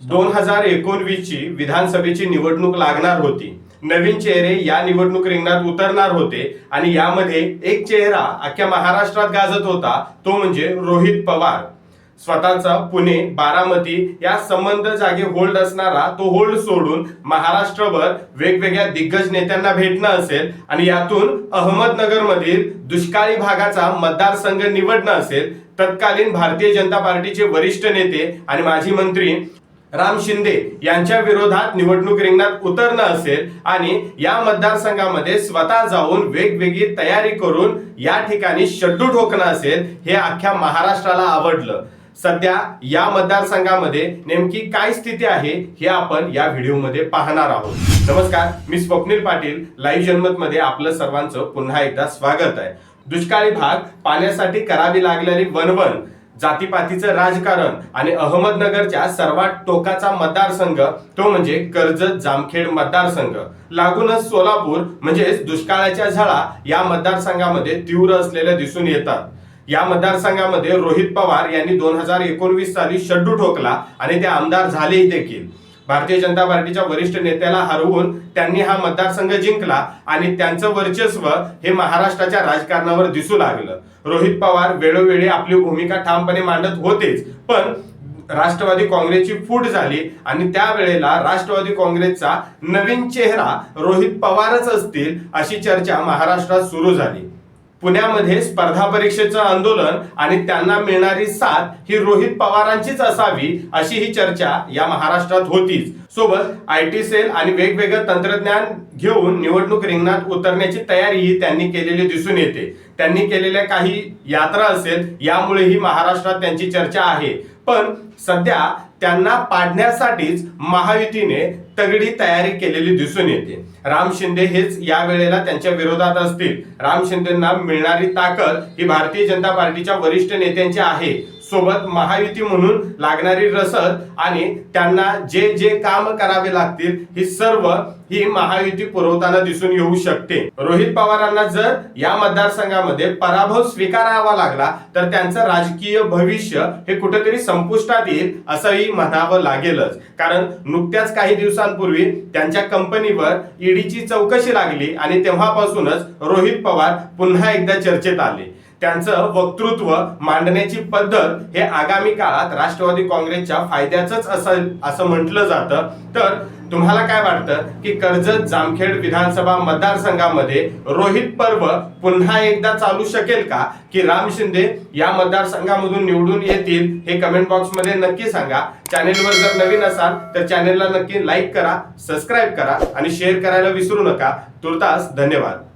दोन हजार एकोणवीस ची विधानसभेची निवडणूक लागणार होती. नवीन चेहरे या निवडणूक रिंगणात उतरणार होते आणि यामध्ये एक चेहरा अख्ख्या महाराष्ट्रात गाजत होता तो म्हणजे रोहित पवार. स्वतःचा पुणे बारामती या संबंध जागे होल्ड असणारा तो होल्ड सोडून महाराष्ट्रभर वेगवेगळ्या दिग्गज नेत्यांना भेटणं असेल आणि यातून अहमदनगरमधील दुष्काळी भागाचा मतदारसंघ निवडणं असेल. तत्कालीन भारतीय जनता पार्टीचे वरिष्ठ नेते आणि माजी मंत्री राम शिंदे यांच्या विरोधात निवडणूक रिंगणात उतरणं असेल आणि या मतदारसंघामध्ये स्वतः जाऊन वेगवेगळी तयारी करून या ठिकाणी शड्डू ठोकणं असेल हे अख्ख्या महाराष्ट्राला आवडलं. सध्या या मतदारसंघामध्ये नेमकी काय स्थिती आहे हे आपण या व्हिडिओमध्ये पाहणार आहोत. नमस्कार मी स्वप्नील पाटील. लाईव्ह जनमत मध्ये आपलं सर्वांचं पुन्हा एकदा स्वागत आहे. दुष्काळी भाग पाण्यासाठी करावी लागलेली वनवन जातीपातीचं राजकारण आणि अहमदनगरच्या सर्वात टोकाचा मतदारसंघ तो म्हणजे कर्जत जामखेड मतदारसंघ. लागूनच सोलापूर म्हणजेच दुष्काळाच्या झळा या मतदारसंघामध्ये तीव्र असलेल्या दिसून येतात. या मतदारसंघामध्ये रोहित पवार यांनी दोन हजार एकोणवीस साली शड्डू ठोकला आणि ते आमदार झालेही देखील. भारतीय जनता पार्टीच्या वरिष्ठ नेत्याला हरवून त्यांनी हा मतदारसंघ जिंकला आणि त्यांचं वर्चस्व हे महाराष्ट्राच्या राजकारणावर दिसू लागलं. रोहित पवार वेळोवेळी आपली भूमिका ठामपणे मांडत होतेच पण राष्ट्रवादी काँग्रेसची फूट झाली आणि त्यावेळेला राष्ट्रवादी काँग्रेसचा नवीन चेहरा रोहित पवारच असतील अशी चर्चा महाराष्ट्रात सुरू झाली. पुण्यामध्ये स्पर्धा परीक्षेचं आंदोलन आणि त्यांना मिळणारी साथ ही रोहित पवारांचीच असावी अशी ही चर्चा या महाराष्ट्रात होतीच. सोबत आय टी सेल आणि वेगवेगळं तंत्रज्ञान घेऊन निवडणूक रिंगणात उतरण्याची तयारीही त्यांनी केलेली दिसून येते. त्यांनी केलेल्या काही यात्रा असेल यामुळेही महाराष्ट्रात त्यांची चर्चा आहे. पण सध्या त्यांना पाडण्यासाठीच महायुतीने तगडी तयारी केलेली दिसून येते. राम शिंदे हेच या वेळेला त्यांच्या विरोधात असतील. राम शिंदेना मिळणारी ताकद ही भारतीय जनता पार्टीच्या वरिष्ठ नेत्यांची आहे. सोबत महायुती म्हणून लागणारी रसद आणि त्यांना जे जे काम करावे लागतील ही सर्व ही महायुती पुरवताना दिसून येऊ शकते. रोहित पवारांना जर या मतदारसंघामध्ये पराभव स्वीकारावा लागला तर त्यांचं राजकीय भविष्य हे कुठेतरी संपुष्टात येईल असंही म्हणावं लागेलच. कारण नुकत्याच काही दिवसांपूर्वी त्यांच्या कंपनीवर ईडीची चौकशी लागली आणि तेव्हापासूनच रोहित पवार पुन्हा एकदा चर्चेत आले. त्यांचं वक्तृत्व मांडण्याची पद्धत हे आगामी काळात राष्ट्रवादी काँग्रेसच्या फायद्याचंच असं असं म्हटलं जातं. तर तुम्हाला काय वाटतं की कर्जत जामखेड विधानसभा मतदारसंघामध्ये रोहित पर्व पुन्हा एकदा चालू शकेल का? की राम शिंदे या मतदारसंघामधून निवडून येतील हे कमेंट बॉक्समध्ये नक्की सांगा. चॅनेलवर जर नवीन असाल तर चॅनेलला नक्की लाईक करा सबस्क्राईब करा आणि शेअर करायला विसरू नका. तुर्तास धन्यवाद.